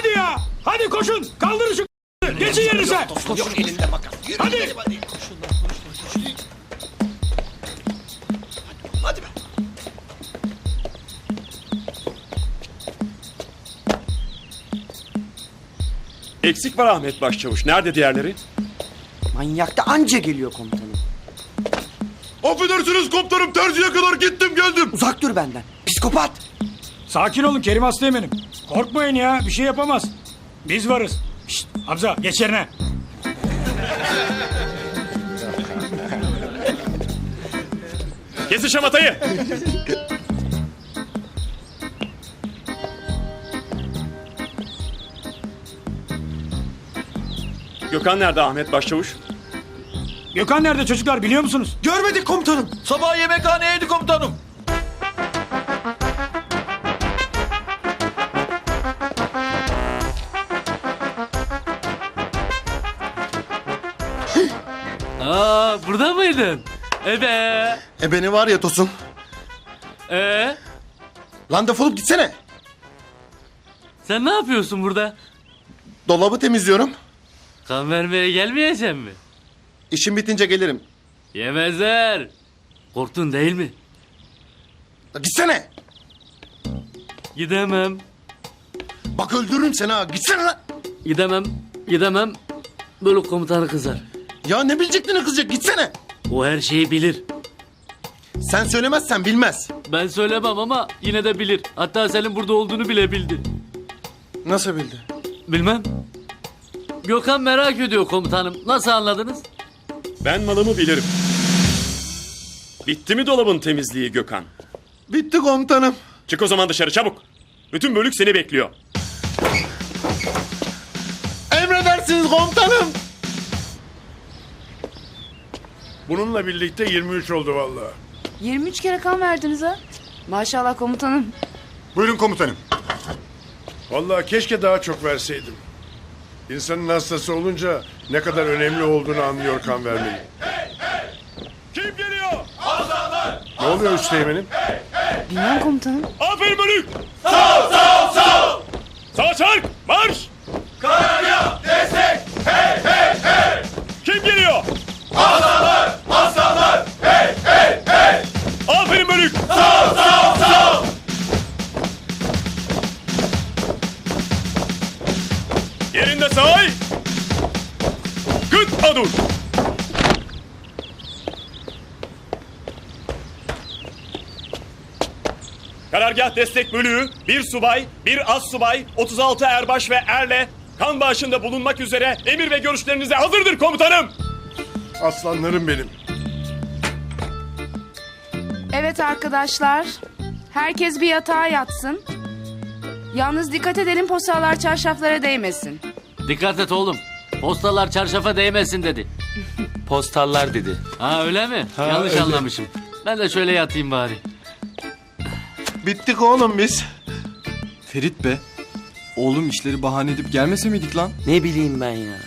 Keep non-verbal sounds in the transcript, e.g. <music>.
Hadi ya. Hadi koşun. Kaldırın şu <laughs> Geçin yerinize. Yok elinde makas. Yürü Hadi. gidelim hadi. Hadi be. Eksik var Ahmet Başçavuş. Nerede diğerleri? Manyak da anca geliyor komutanım. Affedersiniz komutanım terziye kadar gittim geldim. Uzak dur benden. Psikopat. Sakin olun Kerim Aslıyemen'im. Korkmayın ya. Bir şey yapamaz. Biz varız. Şşt, Hamza geç yerine. Kesin şamatayı. Gökhan nerede Ahmet Başçavuş? Gökhan nerede çocuklar biliyor musunuz? Görmedik komutanım. Sabah yemekhaneydi komutanım. Aa burada mıydın? Ebe. E beni var ya Tosun. Ee, Lan defolup gitsene. sen ne yapıyorsun burada? Dolabı temizliyorum. Kan vermeye gelmeyeceksin mi? İşim bitince gelirim. Yemezler. Korktun değil mi? La Gitsene. Gidemem. Bak öldürürüm seni ha. Gitsene lan. Gidemem. Gidemem. Böyle komutanı kızar. Ya ne bilecektin ne kızacak gitsene. O her şeyi bilir. Sen söylemezsen bilmez. Ben söylemem ama yine de bilir. Hatta senin burada olduğunu bile bildi. Nasıl bildi? Bilmem. Gökhan merak ediyor komutanım. Nasıl anladınız? Ben malımı bilirim. Bitti mi dolabın temizliği Gökhan? Bitti komutanım. Çık o zaman dışarı çabuk. Bütün bölük seni bekliyor. Emredersiniz komutanım. Bununla birlikte 23 oldu vallahi. 23 kere kan verdiniz ha. Maşallah komutanım. Buyurun komutanım. Vallahi keşke daha çok verseydim. İnsanın hastası olunca ne kadar önemli olduğunu anlıyor kan vermeyi. Kim geliyor? Ne oluyor Üsteğmen'im? Bilmem komutanım. Aferin bölük. Sağ sağ sağ. Sağ çark marş. Say. Gıt adur. Karargah destek bölüğü, bir subay, bir az subay, 36 erbaş ve erle kan bağışında bulunmak üzere emir ve görüşlerinize hazırdır komutanım. Aslanlarım benim. Evet arkadaşlar. Herkes bir yatağa yatsın. Yalnız dikkat edelim postalar çarşaflara değmesin. Dikkat et oğlum. Postalar çarşafa değmesin dedi. Postallar dedi. Ha öyle mi? Yanlış anlamışım. Ben de şöyle yatayım bari. Bittik oğlum biz. Ferit be. Oğlum işleri bahane edip gelmese miydik lan? Ne bileyim ben ya.